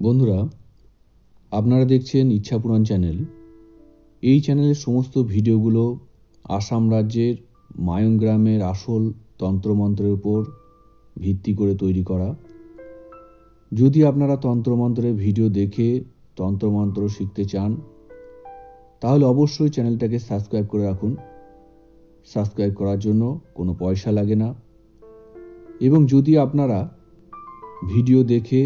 বন্ধুরা, আপনারা দেখছেন ইচ্ছাপুরাণ চ্যানেল। এই চ্যানেলের সমস্ত ভিডিওগুলো আসাম রাজ্যের মায়ং গ্রামের আসল তন্ত্রমন্ত্রের উপর ভিত্তি করে তৈরি করা। যদি আপনারা তন্ত্রমন্ত্রের ভিডিও দেখে তন্ত্রমন্ত্র শিখতে চান, তাহলে অবশ্যই চ্যানেলটাকে সাবস্ক্রাইব করে রাখুন। সাবস্ক্রাইব করার জন্য কোনো পয়সা লাগে না। এবং যদি আপনারা ভিডিও দেখে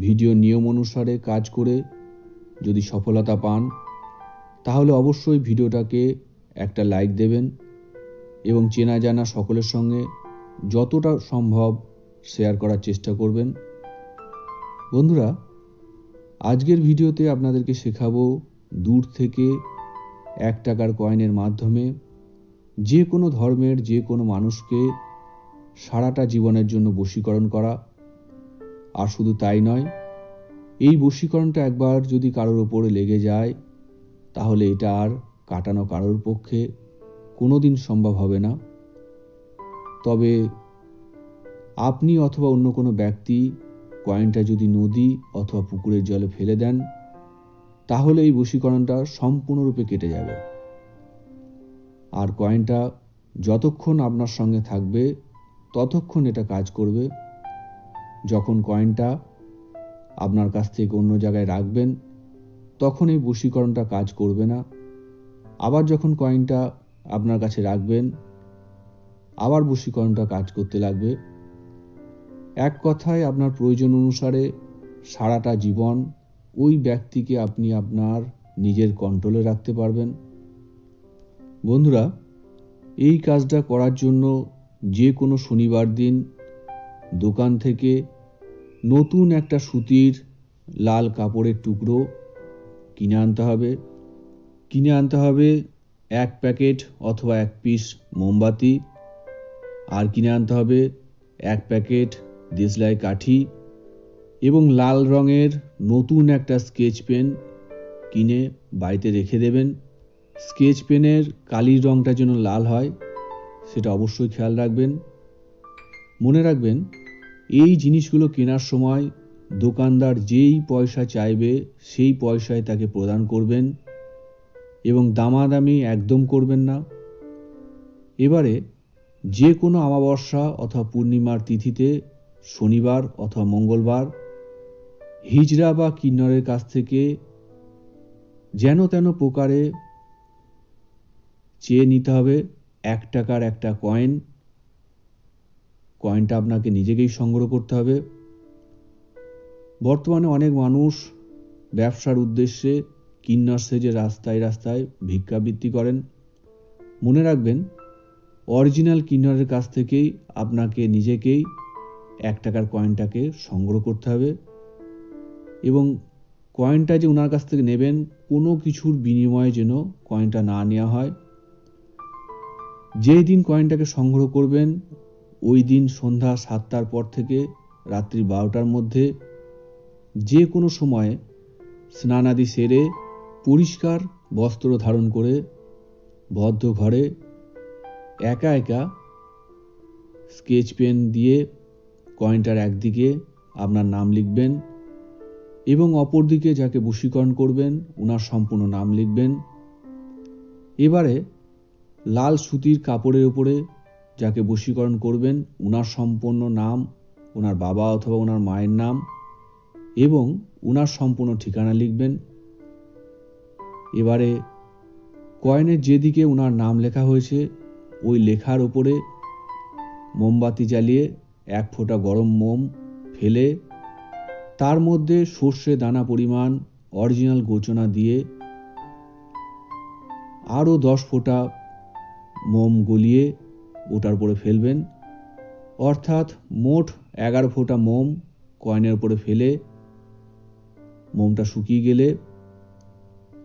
ভিডিও নিয়ম অনুসারে কাজ করে যদি সফলতা পান, তাহলে অবশ্যই ভিডিওটাকে একটা লাইক দেবেন এবং চেনা জানা সকলের সঙ্গে যতটা সম্ভব শেয়ার করার চেষ্টা করবেন। বন্ধুরা, আজকের ভিডিওতে আপনাদেরকে শেখাবো দূর থেকে এক টাকার কয়েনের মাধ্যমে যে কোনো ধর্মের, যে কোনো মানুষকে সারাটা জীবনের জন্য বশীকরণ করা। আর শুধু তাই নয়, এই বশীকরণটা একবার যদি কারোর ওপরে লেগে যায়, তাহলে এটা আর কাটানো কারোর পক্ষে কোনো দিন সম্ভব হবে না। তবে আপনি অথবা অন্য কোনো ব্যক্তি কয়েনটা যদি নদী অথবা পুকুরের জলে ফেলে দেন, তাহলে এই বশীকরণটা সম্পূর্ণরূপে কেটে যাবে। আর কয়েনটা যতক্ষণ আপনার সঙ্গে থাকবে, ততক্ষণ এটা কাজ করবে। যখন কয়েনটা আপনার কাছ থেকে অন্য জায়গায় রাখবেন তখন এই বশীকরণটা কাজ করবে না। আবার যখন কয়েনটা আপনার কাছে রাখবেন, আবার বশীকরণটা কাজ করতে লাগবে। এক কথায় আপনার প্রয়োজন অনুসারে সারাটা জীবন ওই ব্যক্তিকে আপনি আপনার নিজের কন্ট্রোলে রাখতে পারবেন। বন্ধুরা, এই কাজটা করার জন্য যে কোনো শনিবার দিন দোকান থেকে নতুন একটা সুতির লাল কাপড়ের টুকরো কিনে আনতে হবে। কিনে আনতে হবে এক প্যাকেট অথবা এক পিস মোমবাতি। আর কিনে আনতে হবে এক প্যাকেট দেশলাই কাঠি এবং লাল রঙের নতুন একটা স্কেচ পেন কিনে বাড়িতে রেখে দেবেন। স্কেচ পেনের কালির রঙটা যেন লাল হয়, সেটা অবশ্যই খেয়াল রাখবেন। মনে রাখবেন এই জিনিসগুলো কেনার সময় দোকানদার যেই পয়সা চাইবে, সেই পয়সায় তাকে প্রদান করবেন এবং দামাদামি একদম করবেন না। এবারে যে কোনো অমাবস্যা অথবা পূর্ণিমার তিথিতে, শনিবার অথবা মঙ্গলবার, হিজড়া বা কিন্নরের কাছ থেকে যেন তেন প্রকারে চেয়ে নিতে হবে, এক টাকার একটা কয়েন কয়েনটা আপনাকে নিজেকেই সংগ্রহ করতে হবে। বর্তমানে অনেক মানুষ ব্যবসার উদ্দেশ্যে কিন্নর সেজে রাস্তায় রাস্তায় ভিক্ষাবৃত্তি করেন। মনে রাখবেন অরিজিনাল কিন্নরের কাছ থেকেই আপনাকে নিজেকেই এক টাকার কয়েনটাকে সংগ্রহ করতে হবে এবং কয়েনটা যে ওনার কাছ থেকে নেবেন, কোনো কিছুর বিনিময়ে যেন কয়েনটা না নেওয়া হয়। যেই দিন কয়েনটাকে সংগ্রহ করবেন ওই দিন সন্ধ্যা সাতটার পর থেকে রাত্রি বারোটার মধ্যে যে কোনো সময়ে স্নানাদি সেরে পরিষ্কার বস্ত্র ধারণ করে বদ্ধ ঘরে একা একা স্কেচ পেন দিয়ে কয়েনটার একদিকে আপনার নাম লিখবেন এবং অপরদিকে যাকে বশীকরণ করবেন ওনার সম্পূর্ণ নাম লিখবেন। এবারে লাল সুতির কাপড়ের উপরে যাকে বশীকরণ করবেন ওনার সম্পূর্ণ নাম ওনার বাবা অথবা ওনার মায়ের নাম এবং ওনার সম্পূর্ণ ঠিকানা লিখবেন। এবারে কয়েনের যেদিকে ওনার নাম লেখা হয়েছে, ওই লেখার ওপরে মোমবাতি জ্বালিয়ে এক ফোঁটা গরম মোম ফেলে, তার মধ্যে সর্ষে দানা পরিমাণ, অরিজিনাল গোচনা দিয়ে আরও দশ ফোঁটা মোম গলিয়ে ওটার উপরে ফেলবেন। অর্থাৎ মোট এগারো ফোঁটা মোম কয়েনের উপরে ফেলে মোমটা শুকিয়ে গেলে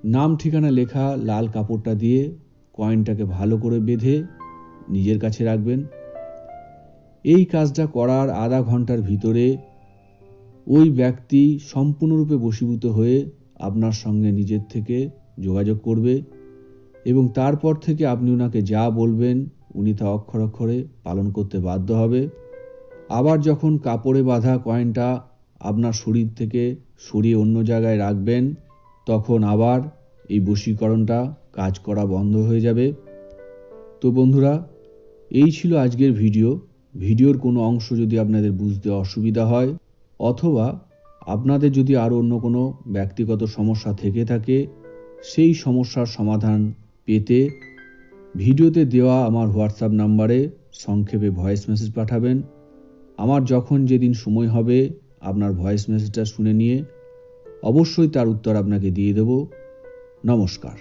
নাম ঠিকানা লেখা লাল কাপড়টা দিয়ে কয়েনটাকে ভালো করে বেঁধে নিজের কাছে রাখবেন। এই কাজটা করার আধা ঘণ্টার ভিতরে ওই ব্যক্তি সম্পূর্ণরূপে বশীভূত হয়ে আপনার সঙ্গে নিজের থেকে যোগাযোগ করবে এবং তারপর থেকে আপনি ওনাকে যা বলবেন উনি তা অক্ষর অক্ষরে পালন করতে বাধ্য হবে। আবার যখন কাপড়ে বাঁধা কয়েনটা আপনার শরীর থেকে সরিয়ে অন্য জায়গায় রাখবেন, তখন আবার এই বশীকরণটা কাজ করা বন্ধ হয়ে যাবে। তো বন্ধুরা, এই ছিল আজকের ভিডিও। ভিডিওর কোনো অংশ যদি আপনাদের বুঝতে অসুবিধা হয়, অথবা আপনাদের যদি আরও অন্য কোনো ব্যক্তিগত সমস্যা থেকে থাকে, সেই সমস্যার সমাধান পেতে ভিডিওতে দেওয়া আমার হোয়াটসঅ্যাপ নাম্বারে সংক্ষেপে ভয়েস মেসেজ পাঠাবেন। আমার যখন যেদিন সময় হবে, আপনার ভয়েস মেসেজটা শুনে নিয়ে অবশ্যই তার উত্তর আপনাকে দিয়ে দেব। নমস্কার।